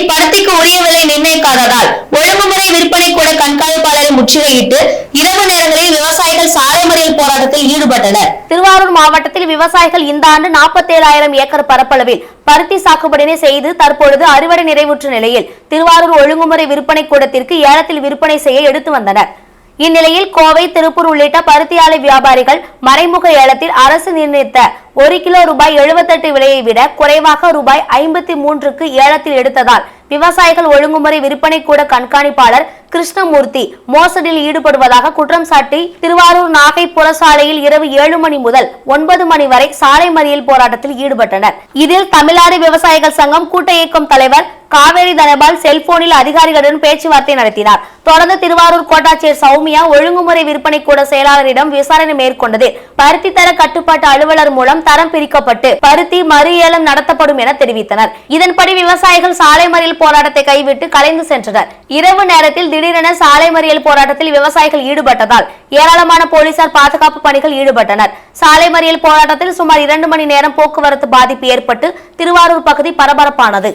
இந்நிலையில் உரிய விலை நிர்ணயிக்காததால் ஒழுங்குமுறை விற்பனை கூட கண்காணிப்பாளரை முற்றுகையிட்டு இரவு நேரங்களில் விவசாயிகள் சாலை மறியல் போராட்டத்தில் ஈடுபட்டனர். திருவாரூர் மாவட்டத்தில் விவசாயிகள் இந்த ஆண்டு நாற்பத்தேழாயிரம் ஏக்கர் பரப்பளவில் பருத்தி சாகுபடினை செய்து தற்பொழுது அறுவடை நிறைவுற்ற நிலையில் திருவாரூர் ஒழுங்குமுறை விற்பனை கூடத்திற்கு ஏலத்தில் விற்பனை செய்ய எடுத்து வந்தனர். இந்நிலையில் கோவை திருப்பூர் உள்ளிட்ட பருத்தி ஆலை வியாபாரிகள் மறைமுக ஏலத்தில் அரசு நிர்ணயித்த ஒரு கிலோ ரூபாய் 78 விலையை விட குறைவாக ரூபாய் ஐம்பத்தி மூன்றுக்கு ஏலத்தில் எடுத்ததால் விவசாயிகள் ஒழுங்குமுறை விற்பனை கூட கண்காணிப்பாளர் கிருஷ்ணமூர்த்தி மோசடியில் ஈடுபடுவதாக குற்றம் சாட்டி திருவாரூர் நாகை புறசாலையில் இரவு ஏழு மணி முதல் ஒன்பது மணி வரை சாலை மறியல் போராட்டத்தில் ஈடுபட்டனர். இதில் தமிழ்நாடு விவசாயிகள் சங்கம் கூட்ட இயக்கம் தலைவர் காவேரி தனபால் செல்போனில் அதிகாரிகளுடன் பேச்சுவார்த்தை நடத்தினார். தொடர்ந்து திருவாரூர் கோட்டாட்சியர் சௌமியா ஒழுங்குமுறை விற்பனை கூட செயலாளரிடம் விசாரணை மேற்கொண்டது. பருத்தி தர கட்டுப்பாட்டு அலுவலர் மூலம் தரம் பிரிக்கப்பட்டு பருத்தி மறு ஏலம் நடத்தப்படும் என தெரிவித்தனர். இதன்படி விவசாயிகள் சாலை மறியல் போராட்டத்தை கைவிட்டு கலைந்து சென்றனர். இரவு நேரத்தில் திடீரென சாலை மறியல் போராட்டத்தில் விவசாயிகள் ஈடுபட்டதால் ஏராளமான போலீசார் பாதுகாப்பு பணிகள் ஈடுபட்டனர் சாலை மறியல் போராட்டத்தில் சுமார் இரண்டு மணி நேரம் போக்குவரத்து பாதிப்பு ஏற்பட்டு திருவாரூர் பகுதி பரபரப்பானது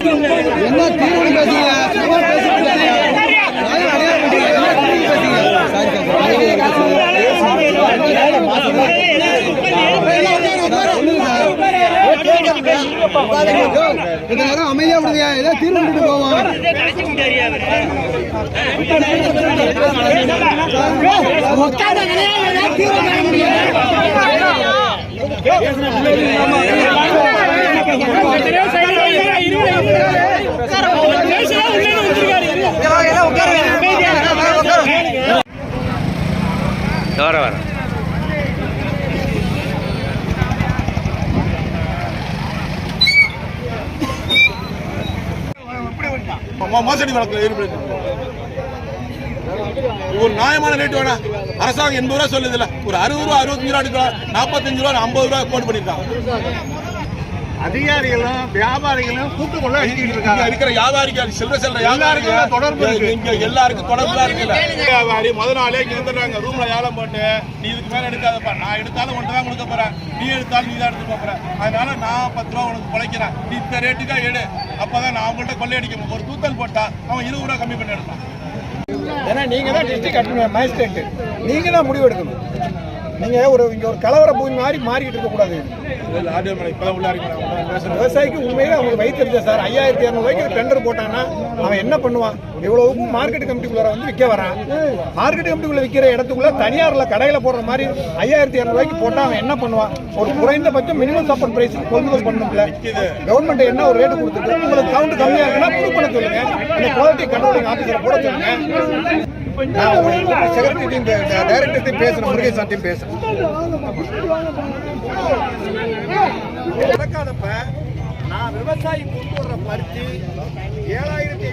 அமைதியா விடுங்க தீர்வு போவோம் வர வர மோசடி வழக்கில் ஈடுபட்டு ஒரு நியாயமான ரேட் வேணா. அரசாங்கம் எண்பது ரூபா சொல்லுது இல்ல ஒரு அறுபது ரூபா அறுபத்தஞ்சு ரூபா எடுக்கலாம் நாற்பத்தஞ்சு ரூபா ஐம்பது ரூபா கோட் பண்ணிருக்காங்க. அதிகாரிகளும் வியாபாரிகளும் கூட்டுக்குள்ள அடிக்கிட்டு இருக்காங்க. இருக்கிற வியாபாரிகள் செல்ற எல்லாருக்கும் வியாபாரிகள் தொடர்பு இருக்கு. இங்க எல்லாருக்கும் தொடர்பு தான் இருக்குல்ல வியாபாரி முத நாளே இங்க வந்துடுறாங்க. ரூம்ல ஏலம் போட்டு நீ இதுக்கு மேல எடுக்காதப்பா. நான் எடுத்தாலும் ஒன்று தான் கொடுக்க போறேன். நீ எடுத்தாலும் நீ தான் எடுத்து போற அதனால நான் பத்து ரூபா உனக்கு குலைக்கிறேன் நீ இந்த ரேட்டுக்கா எடு. அப்பதான் நான் அவங்கள்ட்ட கொள்ளையடிக்க முடியும். ஒரு தூத்தல் போட்டா அவன் இருபது ரூபா கம்மி பண்ணி எடுப்பான். ஏன்னா நீங்க தான் டிஸ்ட்ரிக்ட் மேஜிஸ்ட்ரேட் நீங்க தான் முடிவு எடுக்கணும். நீங்க ஒரு இங்க ஒரு கலவர பூமி மாதிரி மாறிக்கிட்டு இருக்க கூடாது. ஆடியோ மேடம் இப்பதான் உள்ள இறங்கி நான் பேசுறேன் விவசாயிக்கு உண்மையிலே அவங்க வைத்திருந்த சார். ஐயாயிரத்தி இரநூறுவாய்க்கு டெண்டர் போட்டான்னா அவன் என்ன பண்ணுவான்? இவ்வளவுக்கும் மார்க்கெட் கமிட்டிக்குள்ள வந்து விற்க வரான். மார்க்கெட் கமிட்டிக்குள்ள விற்கிற இடத்துக்குள்ள தனியார்ல கடையில போடுற மாதிரி ஐயாயிரத்தி இரநூறுவாய்க்கு போட்டா அவன் என்ன பண்ணுவான்? ஒரு குறைந்தபட்சம் மினிமம் சப்போர்ட் பிரைஸ் கொள்முதல் பண்ணணும்ல. கவர்மெண்ட் என்ன ஒரு ரேட்டு கொடுத்துட்டு உங்களுக்கு கவுண்ட் கம்மியா இருக்குன்னா ப்ரூவ் பண்ண சொல்லுங்க. குவாலிட்டி கண்ட்ரோலிங் ஆஃபீஸரை போட சொல்லுங்க. நான் செக்ரட்டரிட்டையும் டைரக்டர்ட்டையும் பேசுறேன் முருகேசான்ட்டையும் பேசுறேன் நடக்காதப்ப நான் விவசாயி கொண்டு வர்ற பருத்தி ஏழாயிரத்தி